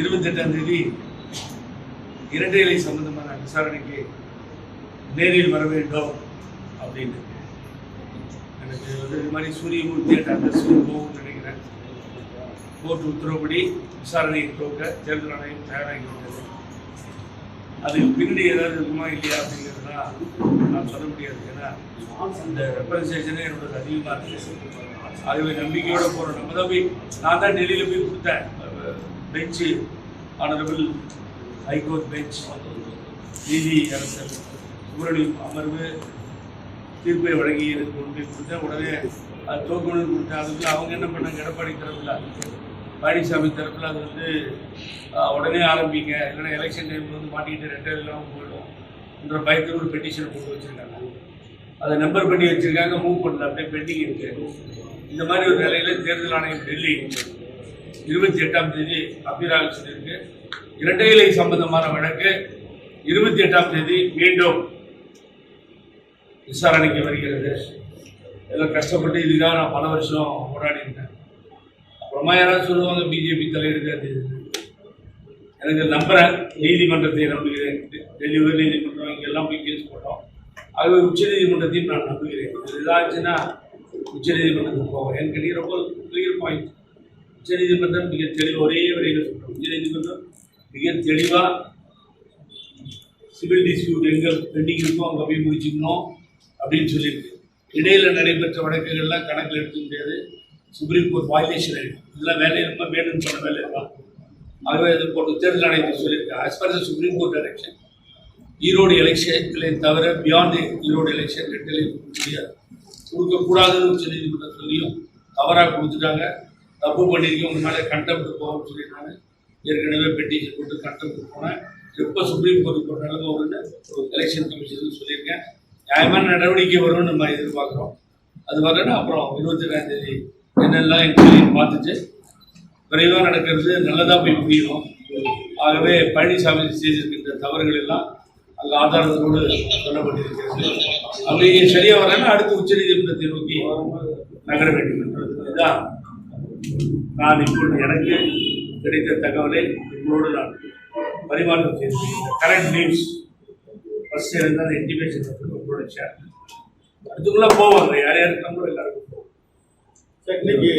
இருபத்தெட்டாம் தேதி இரட்டை இலை சம்பந்தமான விசாரணைக்கு நேரில் வர வேண்டும் அப்படின்னு எனக்கு வந்து இது மாதிரி சூரியமூர்த்தி அட்ரஸ் போகும்னு நினைக்கிறேன். கோர்ட் உத்தரவுப்படி விசாரணையை துவக்க தேர்தல் ஆணையம் தயாராகி வந்தது அதுக்கு பின்னாடி ஏதாவது இருக்குமா இல்லையா அப்படிங்கிறதுலாம் நான் சொல்ல முடியாது. ஏன்னா அந்த ரெப்ரசன்டேஷனே என்னோட அதிகமாக இருக்கு. ஆகவே நம்பிக்கையோடு போகிறோம் நம்ம தான் போய் நான் தான் டெல்லியில் போய் கொடுத்தேன். பெஞ்ச் ஆனரபிள் ஹைகோர்ட் பெஞ்ச் நீதி அரசர் இவருடைய அமர்வு தீர்ப்பை வழங்கி எனக்கு கொண்டு கொடுத்தேன் உடனே அது தோக்கணும்னு கொடுத்தேன் அதுக்கு அவங்க என்ன பண்ணாங்க? எடப்பாடி தரப்பில் பழனிசாமி தரப்பில் அது வந்து உடனே ஆரம்பிங்க. இல்லைன்னா எலெக்ஷன் டைமில் வந்து மாட்டிக்கிட்டு ரெண்டு இல்லாமல் போயிடும் என்ற பயத்தில் ஒரு பெட்டிஷன் போட்டு வச்சுருக்காங்க. அதை நம்பர் பண்ணி வச்சுருக்காங்க மூவ் பண்ணல. அப்படியே பெண்டிங் இருக்குது இந்த மாதிரி ஒரு நிலையில் தேர்தல் ஆணையம் டெல்லி இருபத்தி எட்டாம் தேதி அபிராக சொல்லியிருக்கு. இரட்டை இலை சம்பந்தமான வழக்கு இருபத்தி எட்டாம் தேதி மீண்டும் விசாரணைக்கு வருகிறது. எல்லாம் கஷ்டப்பட்டு இதுதான் நான் பல வருஷம் போராடி இருந்தேன் அப்புறமா யாராவது சொல்லுவாங்க பிஜேபி தலையிடுது அது எனக்கு நம்புறேன். நீதிமன்றத்தை நம்புகிறேன். டெல்லி உயர் நீதிமன்றம் இங்கெல்லாம் போய் கேஸ் போட்டோம். ஆகவே உச்சநீதிமன்றத்தையும் நான் நம்புகிறேன். இது இதாச்சுன்னா உச்சநீதிமன்றத்துக்கு போவோம். எனக்கு ரொம்ப கிளியர் பாயிண்ட் உச்சநீதிமன்றம் மிக தெளிவு ஒரே வரையில் சொல்கிறோம் உச்சநீதிமன்றம் மிக தெளிவாக சிவில் டிஸ்பியூட் எங்கே பெண்டிங் இருக்கோ அங்கே போய் முடிச்சுக்கணும் அப்படின்னு சொல்லியிருக்கு. இடையில் நடைபெற்ற வழக்குகள்லாம் கணக்கில் எடுக்க முடியாது. சுப்ரீம் கோர்ட் வாயிலேஷன் ஆகிடும் இதெல்லாம் வேலையை ரொம்ப வேணும்னு சொன்ன வேலை தான் ஆகவே இது போட்டு தேர்தல் ஆணையத்தை சொல்லியிருக்கேன் as far the Supreme Court election Erode எலெக்ஷன்களை தவிர பியாண்ட் ஈரோடு எலெக்ஷன் ரெண்டு முடியாது. கொடுக்கக்கூடாதுன்னு உச்ச நீதிமன்றம் சொல்லியும் தவறாக கொடுத்துட்டாங்க. தப்பு பண்ணியிருக்கேன் உங்க மேலே கண்டெப்ட் போகணும்னு சொல்லிட்டாங்க ஏற்கனவே பெட்டிஷன் போட்டு கண்டெப்ட் போனேன் எப்போ சுப்ரீம் கோர்ட் போகிற நிலைமை வரும்னு எலெக்ஷன் கமிஷன் சொல்லியிருக்கேன். நியாயமான நடவடிக்கை வரும்னு நம்ம எதிர்பார்க்குறோம். அது வரலன்னா அப்புறம் இருபத்தி ரெண்டாம் தேதி என்னெல்லாம் என்கொயரி பார்த்துட்டு விரைவாக நடக்கிறது நல்லதாக போய் முடியும் ஆகவே பழனிசாமி செய்திருக்கின்ற தவறுகள் எல்லாம் அங்கே ஆதாரத்தோடு சொல்லப்பட்டிருக்கிறது. அப்படி சரியாக வரலன்னா அடுத்து உச்சநீதிமன்றத்தை நோக்கி நகர வேண்டும் என்றது இதுதான் நான் இப்பொழுது எனக்கு கிடைத்த தகவலை உங்களோடு நான் பரிமாற்றம் செய்திருக்கிறேன் கரண்ட் நியூஸ் ஃபர்ஸ்ட் இருந்தால் அந்த இன்டிமேஷன் உங்களோட ஷேர் அதுக்குள்ளே போவாங்க. யார் யாருக்கு நம்ம எல்லாருக்கும் போவோம். சார், இன்னைக்கு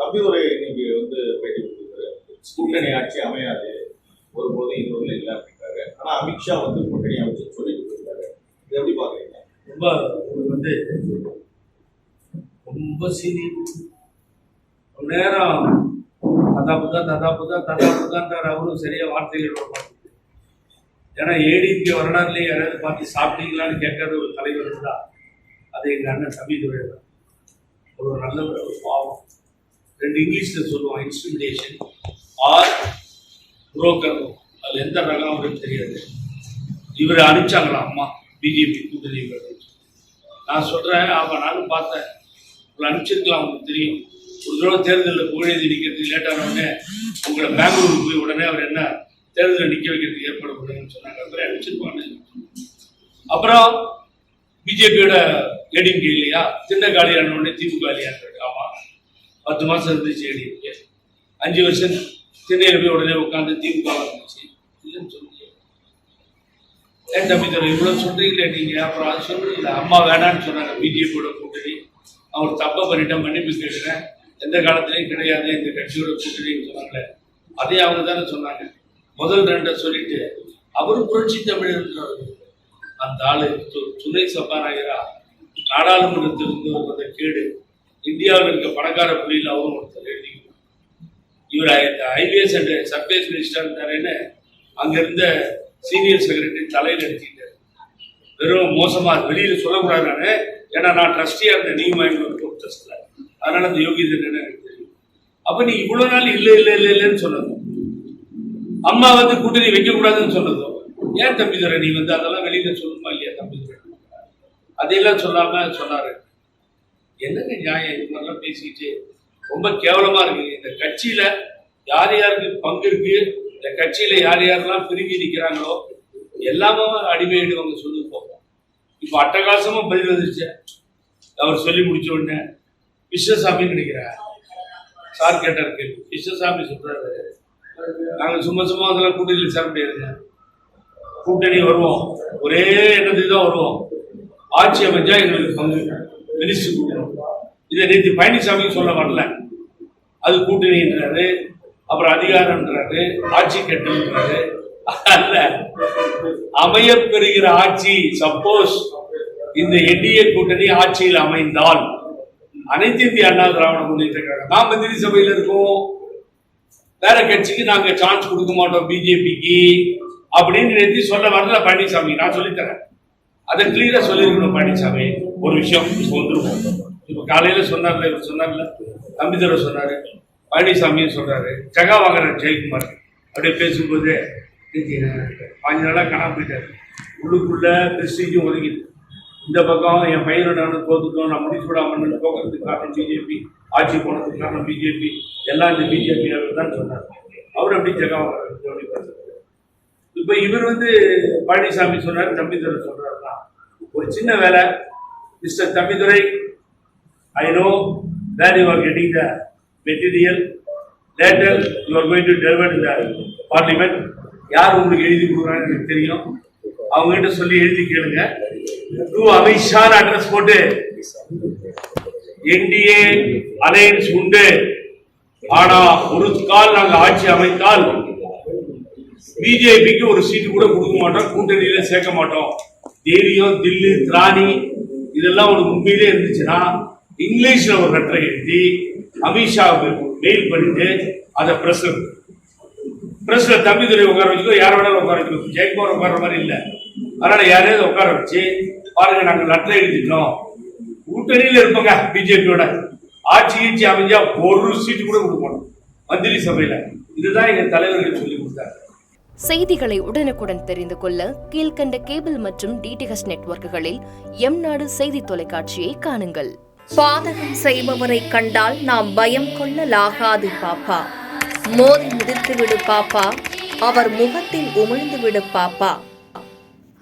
தம்பி உரை இன்னைக்கு வந்து பேட்டி கொடுத்துருக்காரு. கூட்டணி ஆட்சி அமையாது. ஒருபோதும் இன்னொரு இல்லை அப்படின்றாரு. ஆனா அமித்ஷா வந்து கூட்டணி அமைச்சு சொல்லி கொடுத்துருக்காரு. இது எப்படி பாக்குறீங்க ரொம்ப வந்து ரொம்ப சீரி ரொம்ப நேரம். ததா புதா ததா புதா ததா புதான்றார் அவரும் சரியாக வார்த்தைகள் விட மாட்டேங்குது ஏன்னா ஏடிபி வரலாறுலேயே யாராவது பார்த்து சாப்பிட்டீங்களான்னு கேட்கறது ஒரு தலைவர் இருந்தா அது எங்கள் அண்ணன் தம்பி தான் ஒரு நல்ல ஒரு பாவம். ரெண்டு இங்கிலீஷில் சொல்லுவோம் இன்ஸ்டிமிடேஷன் ஆர் புரோக்கர் அது எந்த ரகம் அவருக்கு தெரியாது. இவரை அனுப்பிச்சாங்களா அம்மா? பிஜேபி கூட்டணி நான் சொல்கிறேன் அவன் நானும் பார்த்தேன். உங்களை அனுப்பிச்சிருக்கலாம் அவங்களுக்கு தெரியும். ஒரு தடவை தேர்தலில் புகழேந்தி நிற்கிறது லேட்டான உடனே உங்களை பெங்களூருக்கு போய் உடனே அவர் என்ன தேர்தலில் நிற்க வைக்கிறதுக்கு ஏற்பாடு பண்ணுங்கன்னு சொன்னாங்க. அவரை அனுப்பிச்சிருப்பாங்க. அப்புறம் பிஜேபியோட ஏடிஎம்கே இல்லையா? திண்ட காலியான உடனே திமுக காலியான்றது ஆமாம் பத்து மாதம் இருந்துச்சு ஏடிஎம்கே அஞ்சு வருஷம் திண்ணையில் போய் உடனே உட்காந்து திமுக இருந்துச்சு இல்லைன்னு சொல்லுங்க ஏன் தம்பி தர இவ்வளோ சொல்கிறீங்களே நீங்கள் அப்புறம் அது சொல்றீங்களா? அம்மா வேணான்னு சொன்னாங்க பிஜேபியோட கூட்டணி. அவர் தப்பை பண்ணிட்டேன் மன்னிப்பு கேட்குறேன். எந்த காலத்திலையும் கிடையாது இந்த கட்சியோட கூட்டணின்னு சொன்னாங்களே அதே அவங்க தானே சொன்னாங்க. முதல் ரெண்டை சொல்லிட்டு அவரும் புரட்சி தமிழர் அந்த ஆளு துணை சபாநாயகரா நாடாளுமன்றத்தில் இருந்து வந்த கேடு இந்தியாவில் இருக்க பணக்கார புள்ளியில் அவரும் ஒருத்தர் எழுதிக்கிறார் இவர் இந்த ஐபிஎஸ் அண்ட் சர்வேஸ் மினிஸ்டர் இருந்தாருன்னு அங்கிருந்த சீனியர் செக்ரட்டரி தலையில் எடுத்துக்கிட்டாரு. வெறும் மோசமாக வெளியில் சொல்லக்கூடாது நான் ஏன்னா நான் ட்ரஸ்டியாக இருந்தேன். நீங்க கோர்ட் ட்ரஸ்ட்ல அதனால அந்த யோகியதை என்ன தெரியும். அப்ப நீ இவ்வளவு நாள் இல்ல இல்ல இல்ல இல்லைன்னு சொன்னதும் அம்மா வந்து கூட்டணி வைக்க கூடாதுன்னு சொன்னதும் ஏன் தம்பி துரை நீ வந்து அதெல்லாம் வெளியில சொல்லணுமா இல்லையா தம்பி துரை அதையெல்லாம் சொல்லாம சொன்னாரு. என்னங்க நியாயம்? இது மாதிரிலாம் பேசிக்கிட்டு ரொம்ப கேவலமா இருக்கு. இந்த கட்சியில யார் யாருக்கு பங்கு இருக்கு? இந்த கட்சியில யார் யாரெல்லாம் பிரிஞ்சு நிற்கிறாங்களோ எல்லாமே அடிமையிடுவாங்க சொல்லி போவோம் இப்போ அட்டகாசமா பதில் வந்துருச்சு. அவர் சொல்லி முடிச்ச உடனே கிருஷ்ணசாமி நினைக்கிறார். சார் கேட்டார் கேள்வி கிருஷ்ணசாமி சொல்றாரு. நாங்கள் சும்மா சும்மா அதெல்லாம் கூட்டணியில் சேர முடியாதுங்க. கூட்டணி வருவோம். ஒரே எண்ணத்துக்கு தான் வருவோம். ஆட்சி அமைச்சா எங்களுக்கு பங்கு. மினிஸ்டர் கூட்டணும் இதை நேற்று பழனிசாமி சொல்ல வரல. அது கூட்டணின்றாரு. அப்புறம் அதிகாரம்ன்றாரு. ஆட்சி கட்டுன்றாரு அல்ல. அமைய பெறுகிற ஆட்சி சப்போஸ் இந்த என்டிஏ கூட்டணி ஆட்சியில் அமைந்தால் அனைத்து இந்திய அண்ணா திராவிட முன்னேற்ற கழகம் நாம் மந்திரி சபையில் இருக்கோம். வேற கட்சிக்கு நாங்க சான்ஸ் கொடுக்க மாட்டோம் பிஜேபிக்கு அப்படின்னு நினைத்து சொல்ல வரல பழனிசாமி நான் சொல்லித்தரேன். அதை கிளியரா சொல்லியிருக்கணும் பழனிசாமி. ஒரு விஷயம் இப்போ வந்துருவோம். இப்போ காலையில சொன்னார்ல இவர் சொன்னார்ல. தம்பிதுரை சொன்னாரு. பழனிசாமியும் சொல்றாரு. ஜகா வாங்குற ஜெயக்குமார். அப்படியே பேசும்போது பாஞ்சு நாளா காணாம போயிட்டாரு. உள்ளுக்குள்ள பிரஸ்டீஜும் ஒதுங்கிட்டு இந்த பக்கம் என் பையனோட நானும் தோத்துட்டோம் நான் முடிச்சு விடாமல் போகிறதுக்கு காரணம் பிஜேபி ஆட்சி போனதுக்கு காரணம் பிஜேபி எல்லாம் இந்த பிஜேபி தான் சொன்னார் அவர் அப்படி ஜெகா இப்போ இவர் வந்து பழனிசாமி சொன்னார் தம்பிதுரை சொல்றாருன்னா ஒரு சின்ன வேலை mister Thambidurai I know where you are getting the material later you are going to deliver the parliament யார் உங்களுக்கு எழுதி கொடுக்குறான்னு எனக்கு தெரியும். அவங்க கிட்ட சொல்லி எழுதி கேளுங்க. டூ அமித்ஷான்னு அட்ரஸ் போட்டு என்டிஏ அலையன்ஸ் உண்டு. ஆனா ஒரு கால் நாங்க ஆட்சி அமைத்தால் பிஜேபிக்கு ஒரு சீட்டு கூட கொடுக்க மாட்டோம் கூட்டணியில சேர்க்க மாட்டோம். தைரியம் தில்லு திராணி இதெல்லாம் ஒரு உண்மையிலே இருந்துச்சுன்னா இங்கிலீஷ்ல ஒரு லெட்டரை எழுதி அமித்ஷாவுக்கு மெயில் பண்ணிட்டு அதை பிரஸ் பிரஸ்ல தம்பிதுரை உட்கார வச்சுக்கோ யார் வேணாலும் உட்கார வச்சுக்கோ. ஜெயக்குமார் உட்கார மாதிரி இல்லை. அதனால யாரையாவது உட்கார வச்சு பாருங்க நாங்க லெட்டர் எழுதிட்டோம். கூட்டணியில இருப்போங்க பிஜேபியோட. ஆட்சி கீட்சி அமைஞ்சா ஒரு சீட்டு கூட கொடுக்க மாட்டோம். மந்திரி சபையில. இதுதான் எங்க தலைவர்கள் சொல்லி கொடுத்தாங்க. செய்திகளை உடனுக்குடன் தெரிந்து கொள்ள கீழ்க்கண்ட கேபிள் மற்றும் டிடிஹெச் நெட்வொர்க்குகளில் எம் நாடு செய்தி தொலைக்காட்சியை காணுங்கள். பாதகம் செய்பவரை கண்டால் நாம் பயம் கொள்ளலாகாது பாப்பா. மோதி மிதித்து விடு பாப்பா. அவர் முகத்தில் உமிழ்ந்து விடு பாப்பா.